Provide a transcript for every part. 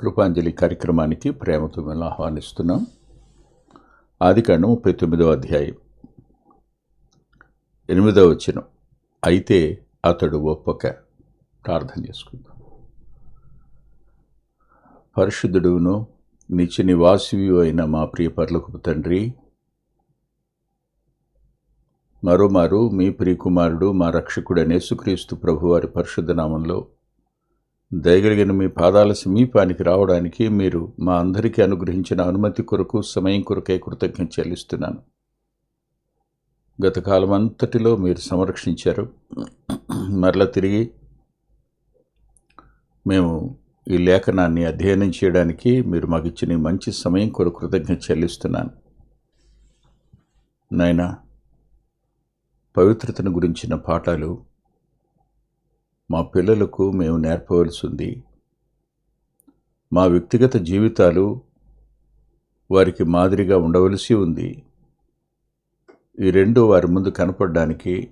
కృపాంజలి కార్యక్రమానికి ప్రేమతో మేము ఆహ్వానిస్తున్నాం. ఆదికాండం ముప్పై తొమ్మిదవ అధ్యాయం. ఎనిమిదవ వచనం. అయితే అతడు ఒప్పక. ప్రార్థన చేసుకుందాం. పరిశుద్ధుడును నిత్య నివాసివి అయిన మా ప్రియ పర్లకు తండ్రి మరోమారు మీ ప్రియకుమారుడు మా రక్షకుడు యేసుక్రీస్తు ప్రభువారి పరిశుద్ధ నామంలో దయగలిగిన మీ పాదాల సమీపానికి రావడానికి మీరు మా అందరికీ అనుగ్రహించిన అనుమతి కొరకు సమయం కొరకే కృతజ్ఞత చెల్లిస్తున్నాను. గతకాలం అంతటిలో మీరు సంరక్షించారు. మరలా తిరిగి మేము ఈ లేఖనాన్ని అధ్యయనం చేయడానికి మీరు మాకు ఇచ్చిన మంచి సమయం కొరకు కృతజ్ఞత చెల్లిస్తున్నాను. నాయనా పవిత్రతను గురించిన పాఠాలు మా పిల్లలకు మేము నేర్పవలసి ఉంది మా వ్యక్తిగత జీవితాలు వారికి మాదిరిగా ఉండవలసి ఉంది. ఈ రెండు వారి ముందు కనపడడానికి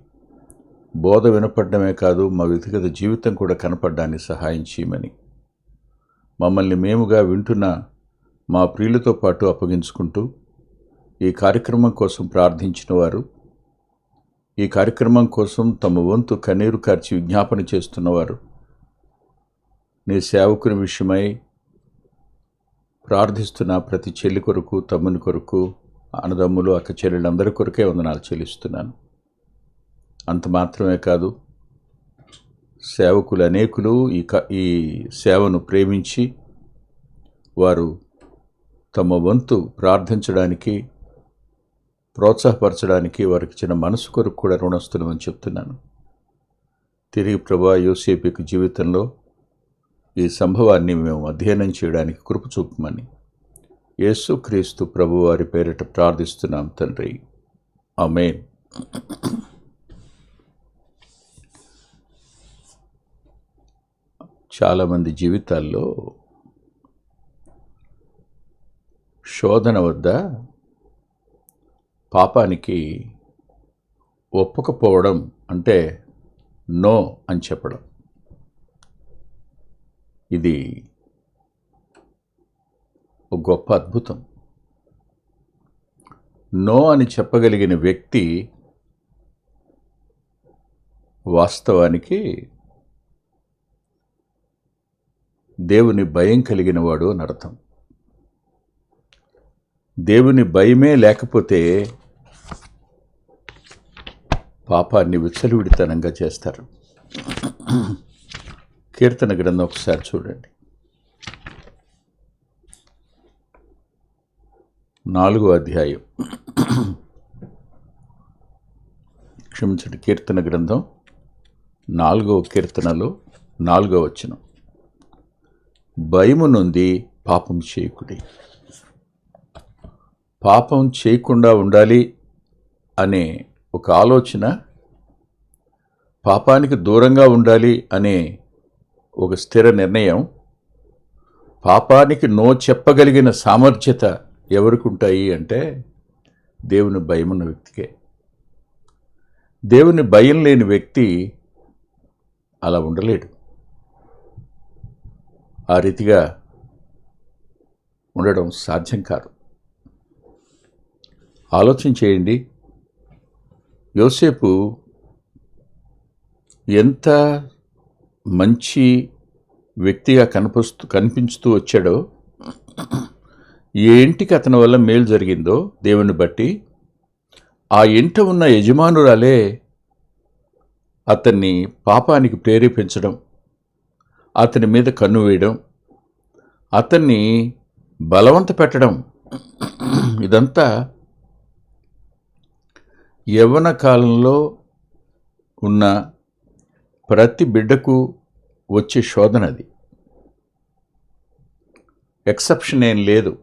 బోధ వినపడమే కాదు మా వ్యక్తిగత జీవితం కూడా కనపడడానికి సహాయం చేయమని. మమ్మల్ని మేముగా వింటున్న మా ప్రియులతో పాటు అప్పగించుకుంటూ ఈ కార్యక్రమం కోసం ప్రార్థించిన వారు ఈ కార్యక్రమం కోసం తమ వంతు కన్నీరు కార్చి విజ్ఞాపన చేస్తున్నవారు. నీ సేవకుని విషయమై ప్రార్థిస్తున్న ప్రతి చెల్లి కొరకు తమ్ముని కొరకు అన్నదమ్ములు అక్క చెల్లెళ్ళందరి కొరకే వందనాలు చెల్లిస్తున్నాను. అంత మాత్రమే కాదు సేవకులు అనేకులు ఈ క ఈ సేవను ప్రేమించి వారు తమ వంతు ప్రార్థించడానికి ప్రోత్సాహపరచడానికి వారికి చిన్న మనసు కొరకు కూడా రుణస్తులమని చెప్తున్నాను. తిరిగి ప్రభా యూసీపీకి జీవితంలో ఈ సంభవాన్ని మేము అధ్యయనం చేయడానికి కృప చూపమని యేసు క్రీస్తు పేరిట ప్రార్థిస్తున్నాం తండ్రి. ఆమెన్. చాలామంది జీవితాల్లో శోధన వద్ద పాపానికి ఒప్పకపోవడం అంటే నో అని చెప్పడం. ఇది ఒక గొప్ప అద్భుతం. నో అని చెప్పగలిగిన వ్యక్తి వాస్తవానికి దేవుని భయం కలిగిన వాడు అని అర్థం. దేవుని భయమే లేకపోతే పాపాన్ని విచ్చలవిడితనంగా చేస్తారు. కీర్తన గ్రంథం ఒకసారి చూడండి. నాలుగో అధ్యాయం. క్షమించండి కీర్తన గ్రంథం నాలుగో కీర్తనలో నాలుగో వచనం. భయము నుండి పాపం చేయకుడి. పాపం చేయకుండా ఉండాలి అనే ఒక ఆలోచన పాపానికి దూరంగా ఉండాలి అనే ఒక స్థిర నిర్ణయం. పాపానికి నో చెప్పగలిగిన సామర్థ్యత ఎవరికి ఉంటాయి అంటే దేవుని భయం ఉన్న వ్యక్తికే. దేవుని భయం లేని వ్యక్తి అలా ఉండలేడు. ఆ రీతిగా ఉండడం సాధ్యం కాదు. ఆలోచన చేయండి యోసేపు ఎంత మంచి వ్యక్తిగా కనిపిస్తూ కనిపించుతూ వచ్చాడో ఏ ఇంటికి అతని వల్ల మేలు జరిగిందో దేవుని బట్టి ఆ ఇంట ఉన్న యజమానురాలే అతన్ని పాపానికి ప్రేరేపించడం అతని మీద కన్ను వేయడం అతన్ని బలవంత పెట్టడం ఇదంతా యవ్వన కాలంలో ఉన్న ప్రతి బిడ్డకు వచ్చే శోధన అది. ఎక్సెప్షన్ ఏం లేదు.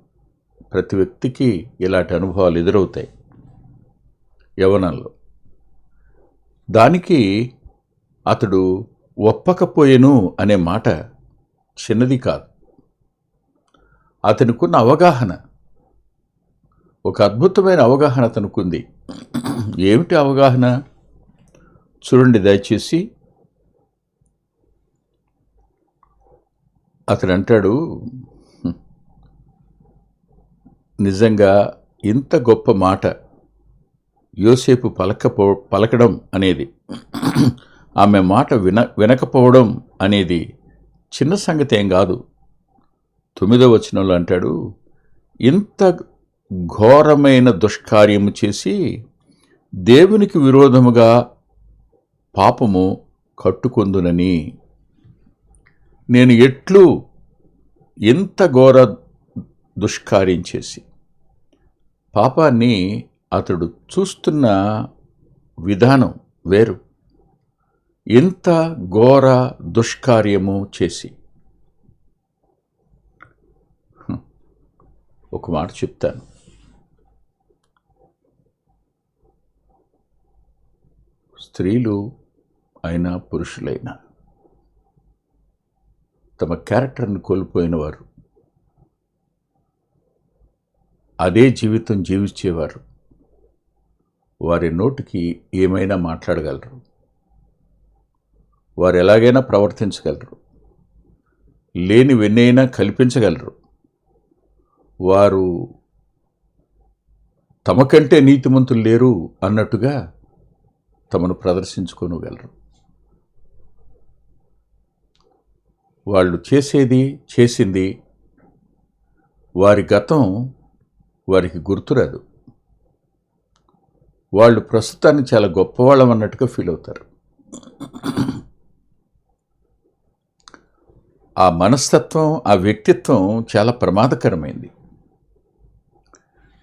ప్రతి వ్యక్తికి ఇలాంటి అనుభవాలు ఎదురవుతాయి యవనంలో దానికి అతడు ఒప్పకపోయేను అనే మాట చిన్నది కాదు. అతనికున్న అవగాహన ఒక అద్భుతమైన అవగాహన అతనుకుంది ఏమిటి అవగాహన? చూడండి దయచేసి. అతడు అంటాడు నిజంగా ఇంత గొప్ప మాట యోసేపు పలకపో పలకడం అనేది ఆమె మాట విన వినకపోవడం అనేది చిన్న సంగతి ఏం కాదు. తొమ్మిదో వచనంలో అంటాడు ఇంత ఘోరమైన దుష్కార్యము చేసి దేవునికి విరోధముగా పాపము కట్టుకొందునని. నేను ఎట్లు ఇంత ఘోర దుష్కార్యం చేసి పాపాన్ని అతడు చూస్తున్న విధానం వేరు. ఇంత ఘోర దుష్కార్యము చేసి. ఒక మాట చెప్తాను. స్త్రీలు అయినా పురుషులైనా తమ క్యారెక్టర్ని కోల్పోయిన వారు అదే జీవితం జీవించేవారు. వారి నోటికి ఏమైనా మాట్లాడగలరు. వారు ఎలాగైనా ప్రవర్తించగలరు. లేని వెన్నైనా కల్పించగలరు. వారు తమకంటే నీతిమంతులు లేరు అన్నట్టుగా తమను ప్రదర్శించుకోగలరు వాళ్ళు చేసేది చేసింది వారి గతం వారికి గుర్తురాదు వాళ్ళు ప్రస్తుతాన్ని చాలా గొప్పవాళ్ళం అన్నట్టుగా ఫీల్ అవుతారు. ఆ మనస్తత్వం ఆ వ్యక్తిత్వం చాలా ప్రమాదకరమైంది.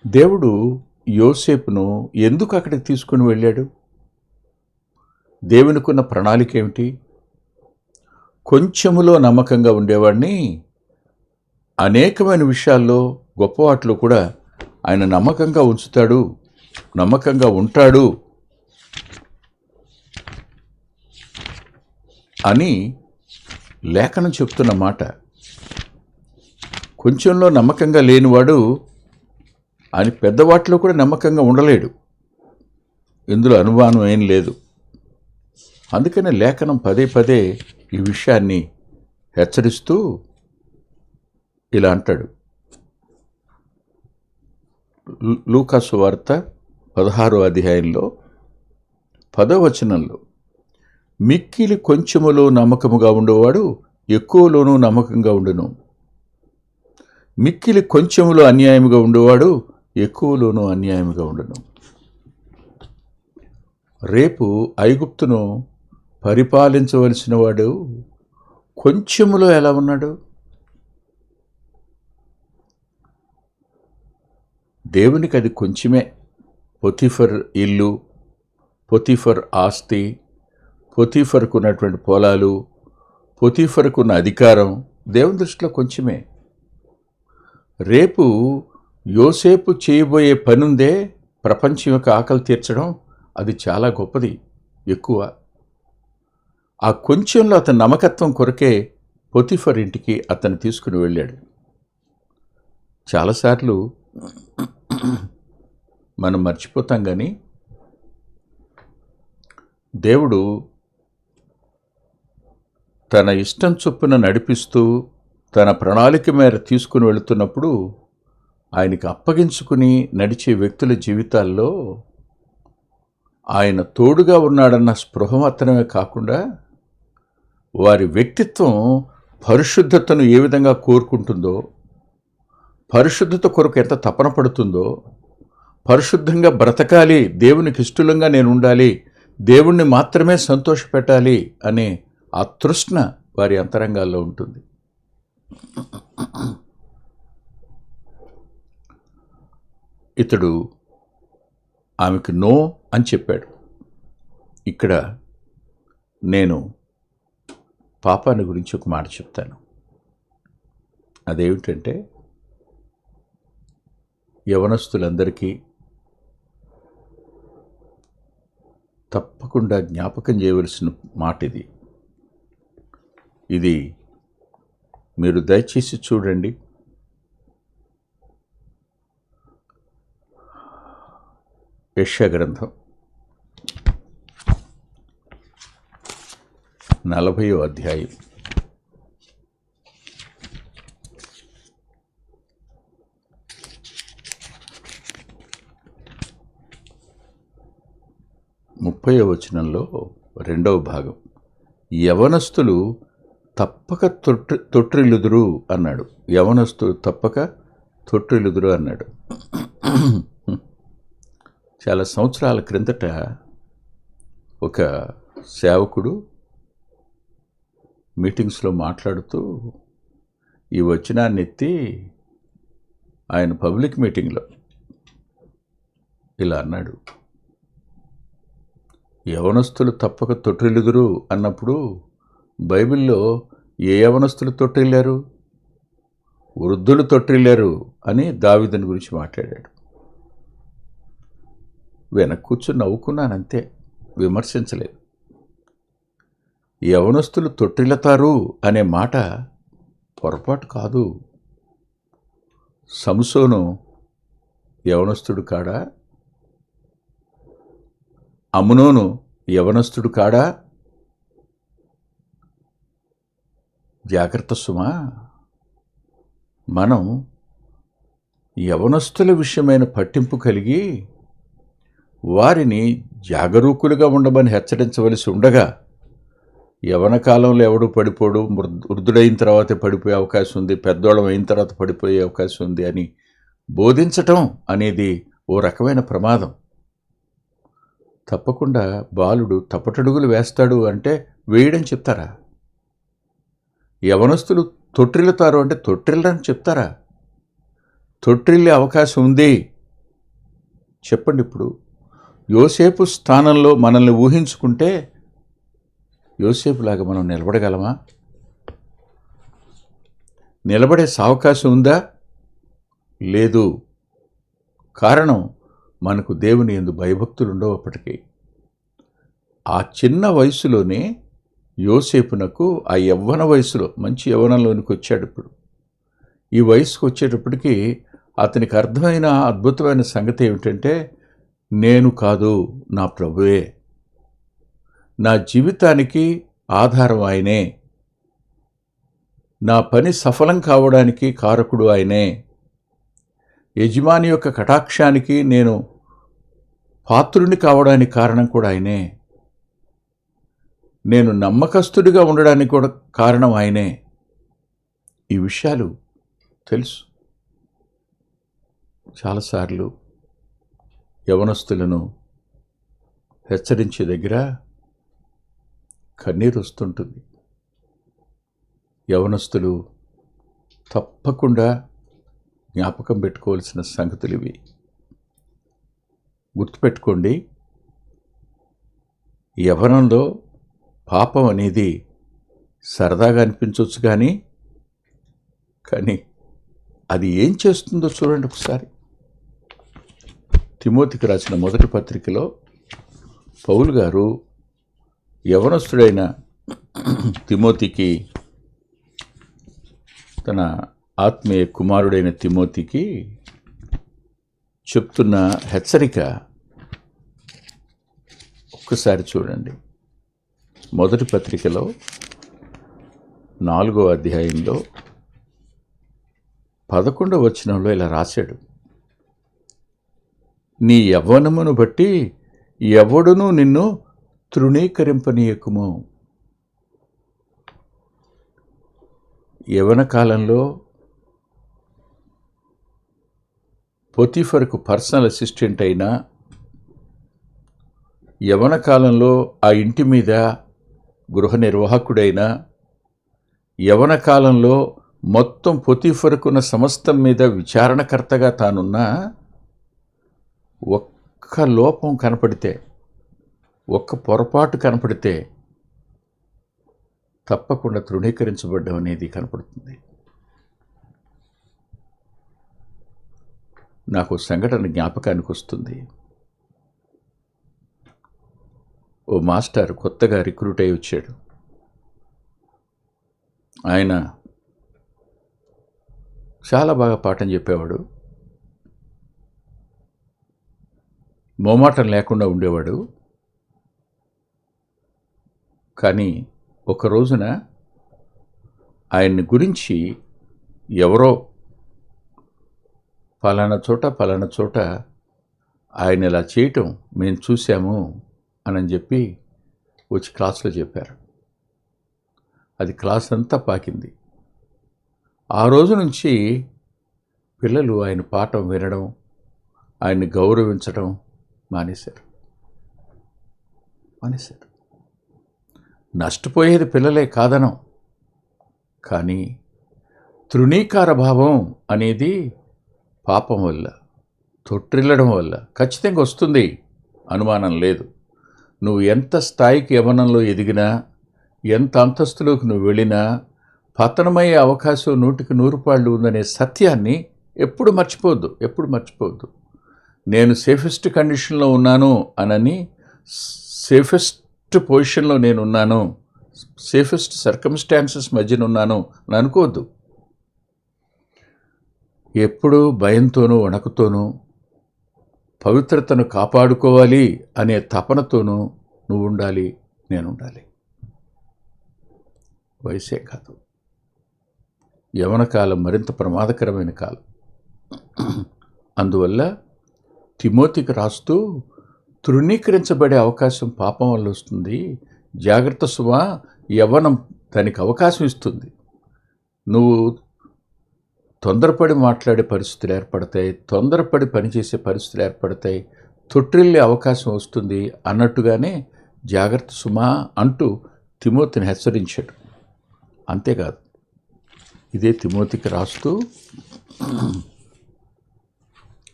దేవుడు యోసేపును ఎందుకు అక్కడికి తీసుకుని వెళ్ళాడు? దేవునికున్న ప్రణాళిక ఏమిటి? కొంచెములో నమ్మకంగా ఉండేవాడిని అనేకమైన విషయాల్లో గొప్ప వాటిలో కూడా ఆయన నమ్మకంగా ఉంచుతాడు నమ్మకంగా ఉంటాడు అని లేఖనం చెప్తున్న మాట. కొంచెంలో నమ్మకంగా లేనివాడు ఆయన పెద్దవాటిలో కూడా నమ్మకంగా ఉండలేడు. ఇందులో అనుమానం ఏం లేదు. అందుకనే లేఖనం పదే పదే ఈ విషయాన్ని హెచ్చరిస్తూ ఇలా అంటాడు. లూకాసు వార్త పదహారో అధ్యాయంలో పదవచనంలో మిక్కిలి కొంచెములో నమ్మకముగా ఉండేవాడు ఎక్కువలోనూ నమ్మకంగా ఉండును. మిక్కిలి కొంచెములో అన్యాయముగా ఉండేవాడు ఎక్కువలోనూ అన్యాయముగా ఉండును. రేపు ఐగుప్తును పరిపాలించవలసిన వాడు కొంచెములో ఎలా ఉన్నాడు? దేవునికి అది కొంచెమే. పొతిఫర్ ఇల్లు పొతిఫర్ ఆస్తి పొతిఫర్కు ఉన్నటువంటి పొలాలు పొతిఫర్కు ఉన్న అధికారం దేవుని దృష్టిలో కొంచెమే. రేపు యోసేపు చేయబోయే పనుందే ప్రపంచం యొక్క ఆకలి తీర్చడం అది చాలా గొప్పది ఎక్కువ. ఆ కొంచెంలో అతని నమ్మకత్వం కొరకే పొతిఫర్ ఇంటికి అతను తీసుకుని వెళ్ళాడు. చాలాసార్లు మనం మర్చిపోతాం కానీ దేవుడు తన ఇష్టం చొప్పున నడిపిస్తూ తన ప్రణాళిక మేర తీసుకుని వెళుతున్నప్పుడు ఆయనకి అప్పగించుకుని నడిచే వ్యక్తుల జీవితాల్లో ఆయన తోడుగా ఉన్నాడన్న స్పృహ మాత్రమే కాకుండా వారి వ్యక్తిత్వం పరిశుద్ధతను ఏ విధంగా కోరుకుంటుందో పరిశుద్ధత కొరకు ఎంత తపన పడుతుందో పరిశుద్ధంగా బ్రతకాలి దేవునికి ఇష్టలంగా నేను ఉండాలి దేవుణ్ణి మాత్రమే సంతోషపెట్టాలి అనే ఆ తృష్ణ వారి అంతరంగాల్లో ఉంటుంది. ఇతడు ఆమెకు నో అని చెప్పాడు. ఇక్కడ నేను పాపాన్ని గురించి ఒక మాట చెప్తాను. అదేమిటంటే యవనస్తులందరికీ తప్పకుండా జ్ఞాపకం చేయవలసిన మాట ఇది. ఇది మీరు దయచేసి చూడండి. యెషయా గ్రంథం. నలభయో అధ్యాయం. ముప్పై వచనంలో రెండవ భాగం. యవనస్తులు తప్పక తొట్టు తొట్టిల్లుదురు అన్నాడు. యవనస్తులు తప్పక తొట్టిల్లుదురు అన్నాడు. చాలా సంవత్సరాల క్రిందట ఒక సేవకుడు మీటింగ్స్లో మాట్లాడుతూ ఈ వచనాన్ని ఎత్తి ఆయన పబ్లిక్ మీటింగ్లో ఇలా అన్నాడు. యవనస్తులు తప్పక తొట్టిల్లుదురు అన్నప్పుడు బైబిల్లో ఏ యవనస్తులు తొట్టిల్లారు? వృద్ధులు తొట్టిల్లారు అని దావిదని గురించి మాట్లాడాడు. వెనక్కు కూర్చుని నవ్వుకున్నానంతే విమర్శించలేదు. యవనస్తులు తొట్టిల్లతారు అనే మాట పొరపాటు కాదు. సంసోను యవనస్తుడు కాడా? అమునోను యవనస్తుడు కాడా? జాగ్రత్త సుమా. మనం యవనస్తుల విషయమైన పట్టింపు కలిగి వారిని జాగరూకులుగా ఉండమని హెచ్చరించవలసి ఉండగా యవన కాలంలో ఎవడు పడిపోడు? వృద్ధుడైన తర్వాత పడిపోయే అవకాశం ఉంది. పెద్దోళం అయిన తర్వాత పడిపోయే అవకాశం ఉంది అని బోధించటం అనేది ఓ రకమైన ప్రమాదం. తప్పకుండా బాలుడు తప్పటడుగులు వేస్తాడు అంటే వేయడని చెప్తారా? యవనస్తులు తొట్టిల్లుతారు అంటే తొట్టిల్లరని చెప్తారా? తొట్టిల్లే అవకాశం ఉంది. చెప్పండి ఇప్పుడు. యోసేపు స్థానంలో మనల్ని ఊహించుకుంటే యోసేపులాగా మనం నిలబడగలమా? నిలబడే సావకాశం ఉందా? లేదు. కారణం మనకు దేవుని ఎందు భయభక్తులు ఉండవు అప్పటికీ ఆ చిన్న వయసులోనే యోసేపునకు ఆ యవ్వన వయసులో మంచి యవ్వనంలోనికి వచ్చాడు ఇప్పుడు. ఈ వయసుకు వచ్చేటప్పటికీ అతనికి అర్థమైన అద్భుతమైన సంగతి ఏమిటంటే నేను కాదు నా ప్రభువే. నా జీవితానికి ఆధారం ఆయనే. నా పని సఫలం కావడానికి కారకుడు ఆయనే. యజమాని యొక్క కటాక్షానికి నేను పాత్రుని కావడానికి కారణం కూడా ఆయనే. నేను నమ్మకస్తుడిగా ఉండడానికి కూడా కారణం ఆయనే. ఈ విషయాలు తెలుసు. చాలాసార్లు యవనస్తులను హెచ్చరించే దగ్గర కన్నీరు వస్తుంటుంది యవనస్తులు తప్పకుండా జ్ఞాపకం పెట్టుకోవాల్సిన సంగతులు ఇవి గుర్తుపెట్టుకోండి యవనంలో పాపం అనేది సరదాగా అనిపించవచ్చు కానీ కానీ అది ఏం చేస్తుందో చూడండి ఒకసారి. తిమోతికి రాసిన మొదటి పత్రికలో పౌలు గారు యవనస్తుడైన తిమోతికి తన ఆత్మీయ కుమారుడైన తిమోతికి చెప్తున్న హెచ్చరిక ఒక్కసారి చూడండి. మొదటి పత్రికలో నాలుగో అధ్యాయంలో పదకొండవ వచనంలో ఇలా రాశాడు. నీ యవ్వనమును బట్టి ఎవడునూ నిన్ను తృణీకరింపనీయకుము. యవన కాలంలో పొతిఫర్కు పర్సనల్ అసిస్టెంట్ అయినా యవన కాలంలో ఆ ఇంటి మీద గృహ నిర్వాహకుడైనా యవన కాలంలో మొత్తం పొతిఫరుకున్న సమస్తం మీద విచారణకర్తగా తానున్నా ఒక్క లోపం కనపడితే ఒక్క పొరపాటు కనపడితే తప్పకుండా తృణీకరించబడ్డం అనేది కనపడుతుంది. నాకు సంఘటన జ్ఞాపకానికి వస్తుంది. ఓ మాస్టర్ కొత్తగా రిక్రూట్ అయి వచ్చాడు. ఆయన చాలా బాగా పాఠం చెప్పేవాడు. మోమాటం లేకుండా ఉండేవాడు. కానీ ఒక రోజున ఆయన్ని గురించి ఎవరో ఫలానా చోట ఫలానా చోట ఆయన ఇలా చేయటం మేము చూసాము అని చెప్పి వచ్చి క్లాస్లో చెప్పారు. అది క్లాస్ అంతా పాకింది. ఆ రోజు నుంచి పిల్లలు ఆయన పాఠం వినడం ఆయన్ని గౌరవించడం మానేశారు. మానేశారు. నష్టపోయేది పిల్లలే కాదనం. కానీ తృణీకార భావం అనేది పాపం వల్ల తొట్టిల్లడం వల్ల ఖచ్చితంగా వస్తుంది. అనుమానం లేదు. నువ్వు ఎంత స్థాయికి యవనంలో ఎదిగినా ఎంత అంతస్తులోకి నువ్వు వెళ్ళినా పతనమయ్యే అవకాశం నూటికి నూరు పాళ్ళు ఉందనే సత్యాన్ని ఎప్పుడు మర్చిపోవద్దు ఎప్పుడు మర్చిపోవద్దు. నేను సేఫెస్ట్ కండిషన్లో ఉన్నాను అనని సేఫెస్ట్ పొజిషన్లో నేనున్నాను. సేఫెస్ట్ సర్కమ్స్టాన్సెస్ మధ్యన ఉన్నాను అని అనుకోవద్దు. ఎప్పుడూ భయంతోనూ వణకుతోనూ పవిత్రతను కాపాడుకోవాలి అనే తపనతోనూ నువ్వు ఉండాలి నేను ఉండాలి వయసే కాదు. యవన కాలం మరింత ప్రమాదకరమైన కాలం. అందువల్ల తిమోతికి రాస్తూ తృణీకరించబడే అవకాశం పాపం వల్ల వస్తుంది. జాగ్రత్త సుమా యవ్వనం దానికి అవకాశం ఇస్తుంది. నువ్వు తొందరపడి మాట్లాడే పరిస్థితులు ఏర్పడతాయి తొందరపడి పనిచేసే పరిస్థితులు ఏర్పడతాయి తొట్టిల్లే అవకాశం వస్తుంది అన్నట్టుగానే జాగ్రత్త సుమా అంటూ తిమోతిని హెచ్చరించాడు. అంతేకాదు ఇదే తిమోతికి రాస్తూ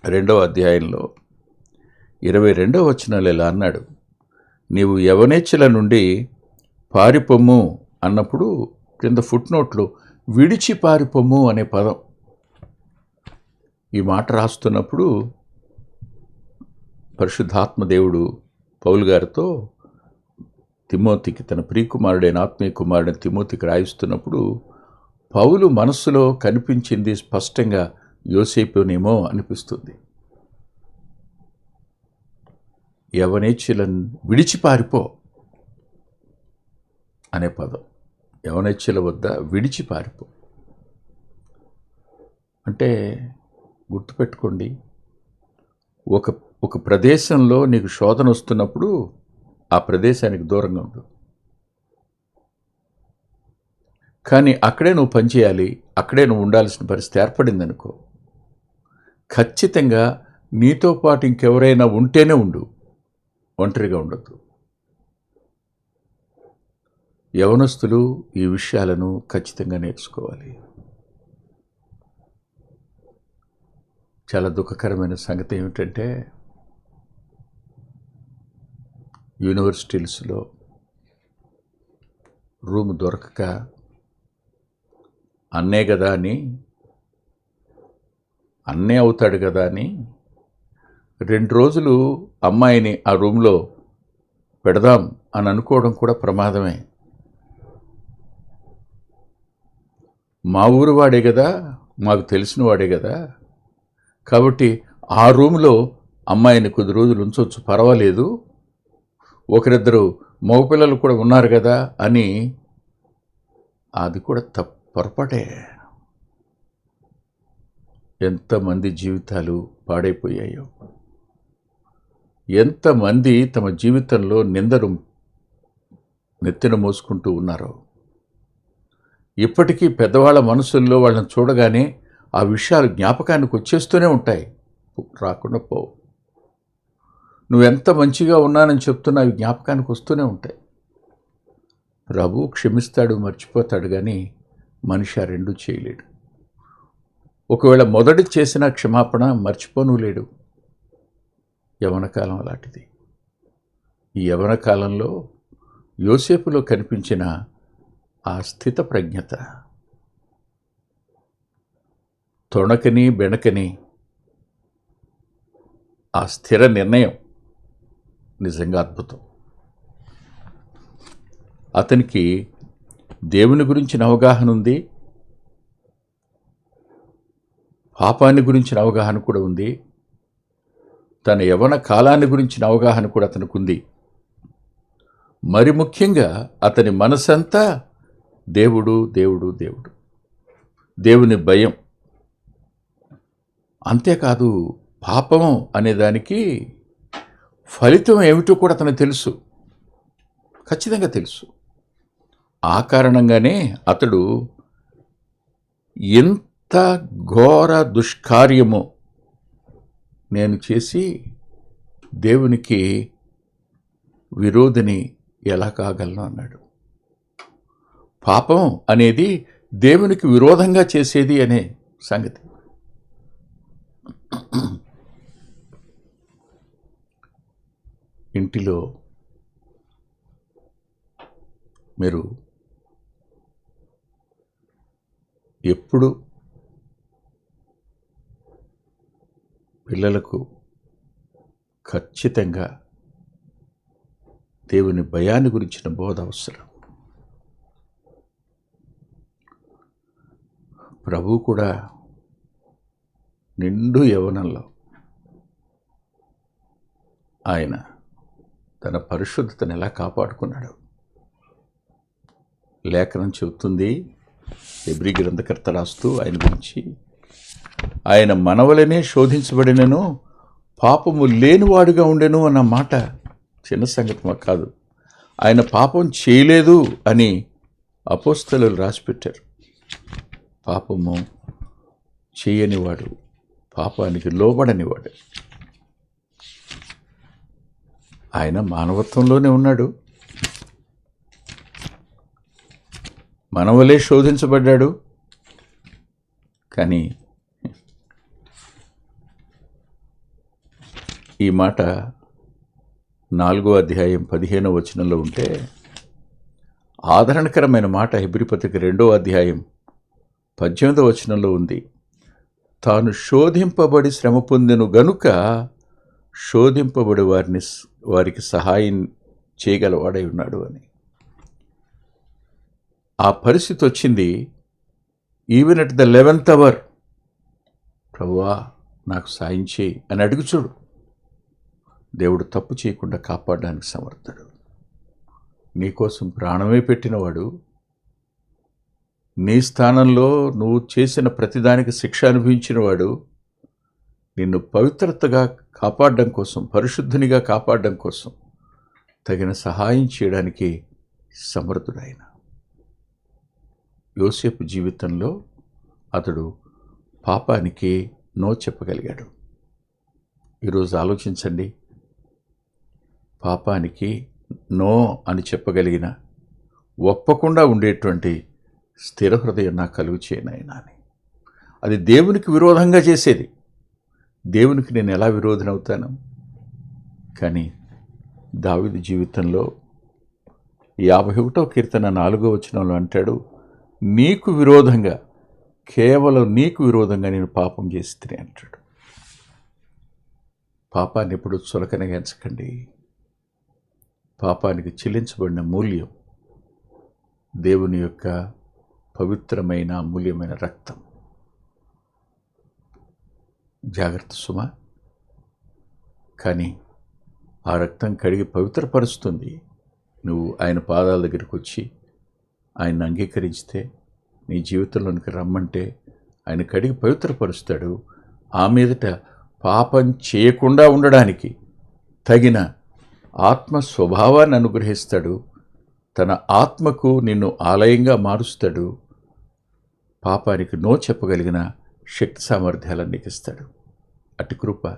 రెండవ అధ్యాయంలో ఇరవై రెండవ వచనాలు ఇలా అన్నాడు నీవు యవనేచ్ఛల నుండి పారిపొమ్ము అన్నప్పుడు క్రింద ఫుట్నోట్లు విడిచి పారిపొమ్ము అనే పదం ఈ మాట రాస్తున్నప్పుడు పరిశుద్ధాత్మదేవుడు పౌల్ పౌలు గారితో తిమోతికి తన ప్రియకుమారుడైన ఆత్మీయ కుమారుడైన తిమోతికి రాయిస్తున్నప్పుడు పౌలు మనస్సులో కనిపించింది స్పష్టంగా యోసేపునేమో అనిపిస్తుంది. యవనేచ్ఛలను విడిచిపారిపో అనే పదం. యవనేచ్ఛల వద్ద విడిచిపారిపో. అంటే గుర్తుపెట్టుకోండి ఒక ఒక ప్రదేశంలో నీకు శోధన వస్తున్నప్పుడు ఆ ప్రదేశానికి దూరంగా ఉండు. కానీ అక్కడే నువ్వు పనిచేయాలి అక్కడే నువ్వు ఉండాల్సిన పరిస్థితి ఏర్పడింది అనుకో ఖచ్చితంగా నీతో పాటు ఇంకెవరైనా ఉంటేనే ఉండు. ఒంటరిగా ఉండొద్దు. యవనస్తులు ఈ విషయాలను ఖచ్చితంగా నేర్చుకోవాలి. చాలా దుఃఖకరమైన సంగతి ఏమిటంటే యూనివర్సిటీస్లో రూమ్ దొరకక అన్నే కదా అని అన్నే అవుతాడు కదా అని రెండు రోజులు అమ్మాయిని ఆ రూమ్లో పెడదాం అని అనుకోవడం కూడా ప్రమాదమే. మా ఊరు వాడే కదా మాకు తెలిసిన వాడే కదా. కాబట్టి ఆ రూమ్లో అమ్మాయిని కొద్ది రోజులు ఉంచవచ్చు పర్వాలేదు. ఒకరిద్దరు మగపిల్లలు కూడా ఉన్నారు కదా అని అది కూడా తప్ప పొరపాటే. ఎంతమంది జీవితాలు పాడైపోయాయో. ఎంతమంది తమ జీవితంలో నిందరు నెత్తిన మోసుకుంటూ ఉన్నారో. ఇప్పటికీ పెద్దవాళ్ళ మనసుల్లో వాళ్ళని చూడగానే ఆ విషయాలు జ్ఞాపకానికి వచ్చేస్తూనే ఉంటాయి. రాకుండా పోవు నువ్వెంత మంచిగా ఉన్నానని చెప్తున్నా అవి జ్ఞాపకానికి వస్తూనే ఉంటాయి. ప్రభు క్షమిస్తాడు మర్చిపోతాడు కానీ మనిషి ఆ రెండు చేయలేడు. ఒకవేళ మొదటి చేసిన క్షమాపణ మర్చిపోను లేడు. యవనకాలం అలాంటిది. ఈ యవన కాలంలో యోసేపులో కనిపించిన ఆ స్థిత ప్రజ్ఞత. తొణకని బెణకని ఆ స్థిర నిర్ణయం. నిజంగా అద్భుతం. అతనికి దేవుని గురించిన అవగాహన ఉంది. పాపాన్ని గురించిన అవగాహన కూడా ఉంది. తన యవన కాలాన్ని గురించిన అవగాహన కూడా అతనికి ఉంది మరి ముఖ్యంగా అతని మనసంతా దేవుడు దేవుడు దేవుడు. దేవుని భయం. అంతేకాదు పాపం అనేదానికి ఫలితం ఏమిటో కూడా అతనికి తెలుసు. ఖచ్చితంగా తెలుసు. ఆ కారణంగానే అతడు ఎంత ఘోర దుష్కార్యమో నేను చేసి దేవునికి విరోధిని ఎలా కాగలను అన్నాడు. పాపం అనేది దేవునికి విరోధంగా చేసేది అనే సంగతి. ఇంటిలో మీరు ఎప్పుడు పిల్లలకు ఖచ్చితంగా దేవుని భయాన్ని గురించిన బోధ అవసరం. ప్రభు కూడా నిండు యవనంలో ఆయన తన పరిశుద్ధతను ఎలా కాపాడుకున్నాడు? లేఖనం చెబుతుంది ఎబ్రి గ్రంథకర్త రాస్తూ ఆయన గురించి ఆయన మనవలనే శోధించబడినను పాపము లేనివాడుగా ఉండెను అన్న మాట చిన్న సంగతి మాకు కాదు. ఆయన పాపం చేయలేదు అని అపోస్తలు రాసిపెట్టారు. పాపము చేయనివాడు పాపానికి లోబడనివాడు. ఆయన మానవత్వంలోనే ఉన్నాడు. మనవలే శోధించబడ్డాడు. కానీ ఈ మాట నాలుగో అధ్యాయం పదిహేనో వచనంలో ఉంటే ఆదరణకరమైన మాట హెబ్రిపతికి రెండో అధ్యాయం పద్దెనిమిదో వచనంలో ఉంది. తాను శోధింపబడి శ్రమ పొందెను గనుక శోధింపబడి వారిని వారికి సహాయం చేయగలవాడై ఉన్నాడు అని. ఆ పరిస్థితి వచ్చింది. Even at the eleventh hour ప్రభువా నాకు సాయం చేయి అని అడుగుచూడు దేవుడు తప్పు చేయకుండా కాపాడడానికి సమర్థుడు. నీకోసం ప్రాణమే పెట్టినవాడు నీ స్థానంలో నువ్వు చేసిన ప్రతిదానికి శిక్ష అనుభవించినవాడు నిన్ను పవిత్రతగా కాపాడడం కోసం పరిశుద్ధునిగా కాపాడడం కోసం తగిన సహాయం చేయడానికి సమర్థుడైన. యోసేపు జీవితంలో అతడు పాపానికి నో చెప్పగలిగాడు. ఈరోజు ఆలోచించండి పాపానికి నో అని చెప్పగలిగిన ఒప్పకుండా ఉండేటువంటి స్థిర హృదయం నాకు కలుగు చేయనైనా అని. అది దేవునికి విరోధంగా చేసేది. దేవునికి నేను ఎలా విరోధనవుతాను? కానీ దావిది జీవితంలో యాభై ఒకటో కీర్తన నాలుగో వచనంలో అంటాడు నీకు విరోధంగా కేవలం నీకు విరోధంగా నేను పాపం చేస్తే అంటాడు. పాపాన్ని ఎప్పుడు చులకనగా ఎంచకండి. పాపానికి చెల్లించబడిన మూల్యం దేవుని యొక్క పవిత్రమైన అమూల్యమైన రక్తం. జాగ్రత్త సుమ. కానీ ఆ రక్తం కడిగి పవిత్రపరుస్తుంది. నువ్వు ఆయన పాదాల దగ్గరికి వచ్చి ఆయన అంగీకరించితే నీ జీవితంలోనికి రమ్మంటే ఆయన కడిగి పవిత్రపరుస్తాడు. ఆ మీదట పాపం చేయకుండా ఉండడానికి తగిన ఆత్మ స్వభావాన్ని అనుగ్రహిస్తాడు. తన ఆత్మకు నిన్ను ఆలయంగా మారుస్తాడు. పాపానికి నో చెప్పగలిగిన శక్తి సామర్థ్యాలను నీకు ఇస్తాడు. అటు కృప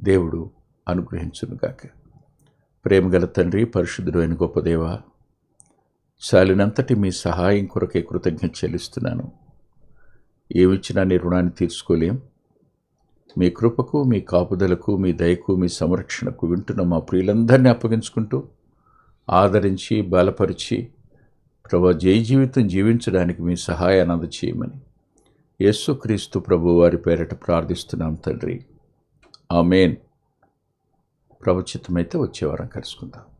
దేవుడు అనుగ్రహించునుగాక ప్రేమగల తండ్రి పరిశుద్ధుడు అయిన గొప్ప చాలినంతటి మీ సహాయం కొరకే కృతజ్ఞత చెల్లిస్తున్నాను. ఏమిచ్చినా నీ రుణాన్ని తీర్చుకోలేం. మీ కృపకు మీ కాపుదలకు మీ దయకు మీ సంరక్షణకు వింటున్న మా ప్రియులందరినీ అప్పగించుకుంటూ ఆదరించి బలపరిచి ప్రభా జయ జీవితం జీవించడానికి మీ సహాయాన్ని అందచేయమని యేసుక్రీస్తు ప్రభు వారి పేరట ప్రార్థిస్తున్నాం తండ్రి. ఆమెన్. ప్రభుచితమైతే వచ్చే వారం కలుసుకుందాం.